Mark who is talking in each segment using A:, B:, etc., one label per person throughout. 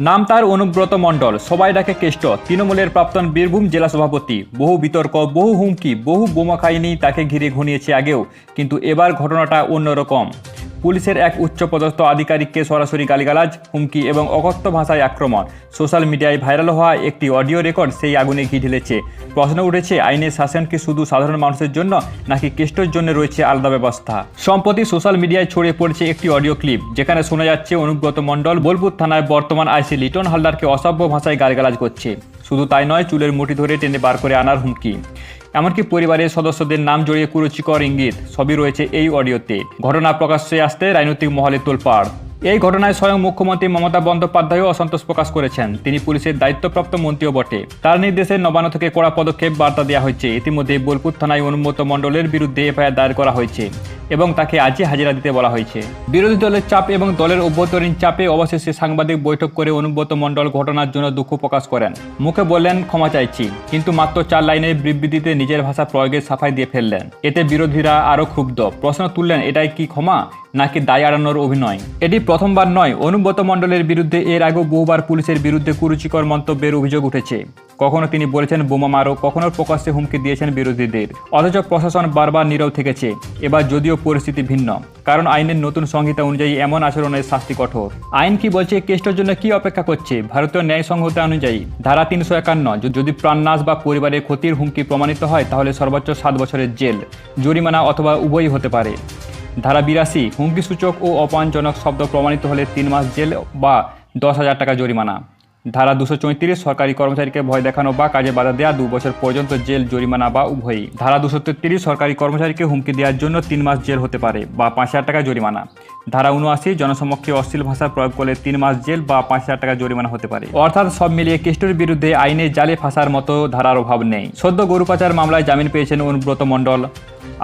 A: নাম তার অনুব্রত মণ্ডল, সবাই ডাকে কেষ্ট। তৃণমূলের প্রাক্তন বীরভূম জেলা সভাপতি। বহু বিতর্ক, বহু হুমকি, বহু বোমা খাইনি তাকে ঘিরে ঘনিয়েছে আগেও। কিন্তু এবার ঘটনাটা অন্যরকম। পুলিশের এক উচ্চপদস্থ আধিকারিককে সরাসরি গালিগালাজ, হুমকি এবং অকথ্য ভাষায় আক্রমণ। সোশ্যাল মিডিয়ায় ভাইরাল হওয়া একটি অডিও রেকর্ড সেই আগুনে ঘি ঢেলেছে। প্রশ্ন উঠেছে, আইনের শাসন কি শুধু সাধারণ মানুষের জন্য, নাকি কেষ্টর জন্য রয়েছে আলাদা ব্যবস্থা? সম্প্রতি সোশ্যাল মিডিয়ায় ছড়িয়ে পড়েছে একটি অডিও ক্লিপ, যেখানে শোনা যাচ্ছে অনুব্রত মণ্ডল বোলপুর থানায় বর্তমান আইসি লিটন হালদারকে অসভ্য ভাষায় গালিগালাজ করছে। শুধু তাই নয়, চুলের মুঠি ধরে টেনে বার করে আনার হুমকি। এমনকি পরিবারের সদস্যদের নাম জড়িয়ে কুরুচিকর ইঙ্গিত সবই রয়েছে এই অডিওতে। ঘটনা প্রকাশ্যে আসতে রাজনৈতিক মহলে তোলপাড়। এই ঘটনায় স্বয়ং মুখ্যমন্ত্রী মমতা বন্দ্যোপাধ্যায়ও অসন্তোষ প্রকাশ করেছেন। তিনি পুলিশের দায়িত্বপ্রাপ্ত মন্ত্রীও বটে। তার নির্দেশে নবান্ন থেকে কড়া পদক্ষেপ বার্তা দেওয়া হয়েছে। ইতিমধ্যে বোলপুর থানায় অনুমত মণ্ডলের বিরুদ্ধে এফআইআর দায়ের করা হয়েছে এবং তাকে আজই হাজিরা দিতে বলা হয়েছে। বিরোধী দলের চাপ এবং দলের অভ্যন্তরীণ চাপে অবশেষে সাংবাদিক বৈঠক করে অনুব্রত মণ্ডল ঘটনার জন্য দুঃখ প্রকাশ করেন। মুখে বললেন, ক্ষমা চাইছি। কিন্তু মাত্র চার লাইনের বিবৃতিতে নিজের ভাষা প্রয়োগের সাফাই দিয়ে ফেললেন। এতে বিরোধীরা আরও ক্ষুব্ধ। প্রশ্ন তুললেন, এটাই কি ক্ষমা নাকি দায় এড়ানোর অভিনয়? এটি প্রথমবার নয়, অনুব্রত মণ্ডলের বিরুদ্ধে, এর আগেও বহুবার পুলিশের বিরুদ্ধে কুরুচিকর মন্তব্যের অভিযোগ উঠেছে। কখনো তিনি বলেছেন বোমা মারো, কখনো প্রকাশ্যে হুমকি দিয়েছেন বিরোধীদের। অথচ প্রশাসন বারবার নীরব থেকেছে। এবার যদিও পরিস্থিতি ভিন্ন, কারণ আইনের নতুন সংহিতা অনুযায়ী এমন আচরণের শাস্তি কঠোর। আইন কি বলছে, কেষ্টর জন্য কি অপেক্ষা করছে? ভারতীয় ন্যায় সংহিতা অনুযায়ী, ধারা তিনশো একান্ন যদি প্রাণনাশ বা পরিবারের ক্ষতির হুমকি প্রমাণিত হয়, তাহলে সর্বোচ্চ সাত বছরের জেল, জরিমানা অথবা উভয়ই হতে পারে। ধারা বিরাশি হুমকি সূচক ও অপমানজনক শব্দ প্রমাণিত হলে তিন মাস জেল বা দশ হাজার টাকা জরিমানা। ধারা দুশো চৌত্রিশ, সরকারি কর্মচারীকে ভয় দেখানো বা কাজে বাধা দেওয়া দু বছর পর্যন্ত জেল, জরিমানা বা উভয়ই। ধারা দুশো তেত্রিশ, সরকারি কর্মচারীকে হুমকি দেওয়ার জন্য তিন মাস জেল হতে পারে বা পাঁচ হাজার টাকা জরিমানা। ধারা উনআশি জনসমক্ষে অশ্লীল ভাষা প্রয়োগ করলে তিন মাস জেল বা পাঁচ হাজার টাকা জরিমানা হতে পারে। অর্থাৎ সব মিলিয়ে কেষ্টর বিরুদ্ধে আইনে জালে ফাঁসার মতো ধারার অভাব নেই। সদ্য গরু পাচার মামলায় জামিন পেয়েছেন অনুব্রত মণ্ডল।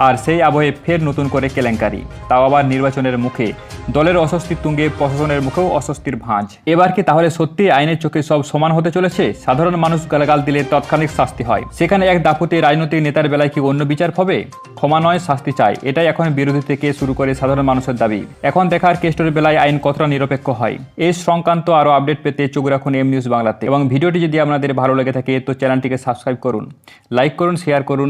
A: আর সেই আবহে ফের নতুন করে কেলেঙ্কারি। তাও আবার নির্বাচনের মুখে। দলের অস্বস্তির তুঙ্গে প্রশাসনের মুখেও অস্বস্তির ভাঁজ। এবার কি তাহলে সত্যি আইনের চোখে সব সমান হতে চলেছে? সাধারণ মানুষ গালাগাল দিলে তৎক্ষণিক শাস্তি হয়। সেখানে এক দাপতে রাজনৈতিক নেতার বেলায় কি অন্য বিচার হবে? ক্ষমা নয়, শাস্তি চাই। এটাই এখন বিরোধী থেকে শুরু করে সাধারণ মানুষের দাবি। এখন দেখার কেষ্টরের বেলায় আইন কতটা নিরপেক্ষ হয়? এই সংক্রান্ত আরও আপডেট পেতে চোখ রাখুন এম নিউজ বাংলাতে। এবং ভিডিওটি যদি আপনাদের ভালো লেগে থাকে, তো চ্যানেলটিকে সাবস্ক্রাইব করুন। লাইক করুন, শেয়ার করুন